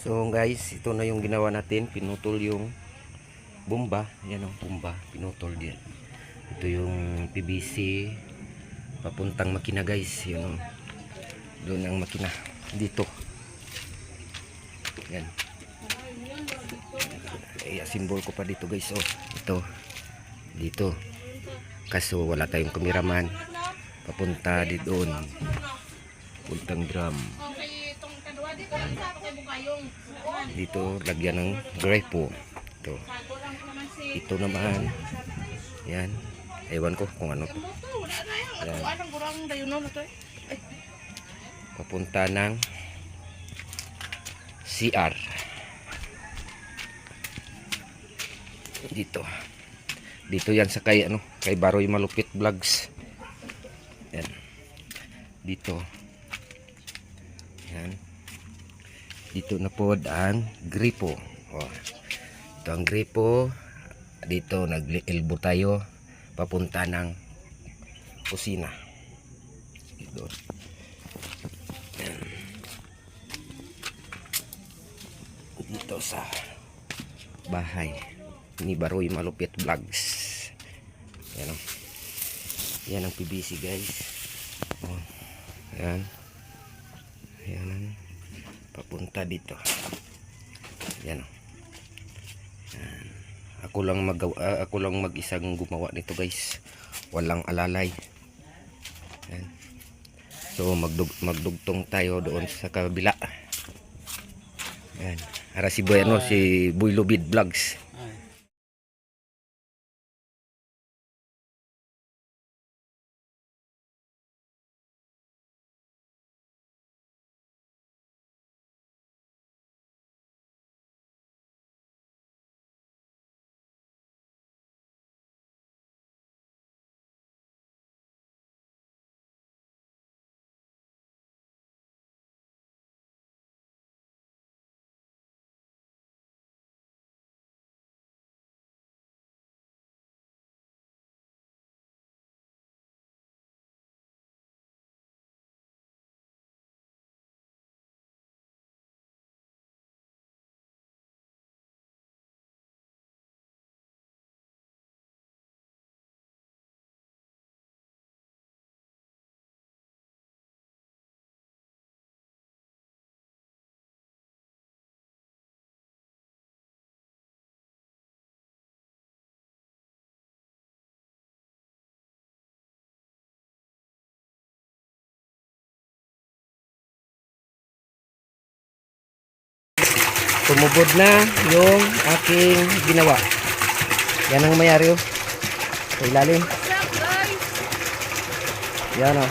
So guys, ito na yung ginawa natin. Pinutol yung bomba. Yan ang bomba. Pinutol din. Ito yung PVC. Papuntang makina guys. Yan ang doon ang makina. Dito. Yan. Eh, symbol ko pa dito guys. Oh, ito. Dito. Kaso wala tayong kameraman. Papunta di doon. Puntang drum. Dito lagyan ng grepo. Ito. Ito naman. Yan. Ewan ko kung ano. Yan. Papunta ng CR. Dito. Dito yan sa kay ano, kay Baroy Malupit Vlogs. Yan. Dito. Yan. Dito na po ang gripo. Oh. Ito ang gripo. Dito nag-elbow tayo papunta ng kusina. Dito. Yan. Dito sa bahay ni Baroy Malupit Vlogs. Yan o. Yan ang PVC guys. Oh. Yan. Papunta dito. Yan o. Ako lang magawa, ah, ako lang mag-isang gumawa nito guys. Walang alalay. Yan. So magdug magdugtong tayo doon sa kabila. Yan. Ara si Boy si Boy Lubid Vlogs. Tumubod na yung aking ginawa. Yan ang mayari oh. Sa ilalim. Yan oh.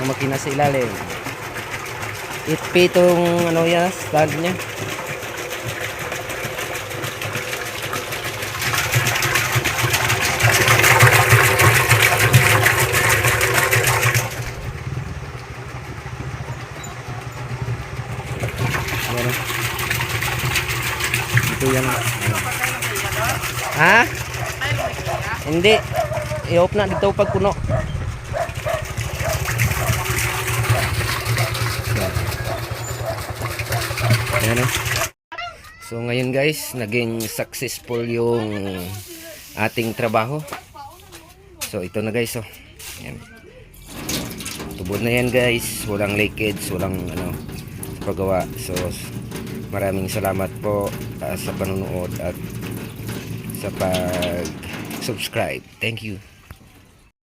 Ang makina sa ilalim. Itpi itong ano yan, stand niya. Ito yan. Ha? Hindi. I-off na dito pag puno. Ayan o. So ngayon guys, naging successful yung ating trabaho. So ito na guys oh. Ayan. Tubod na yan guys. Walang leakage, walang ano paggawa. So maraming salamat po ah, sa panonood at sa pag subscribe. Thank you.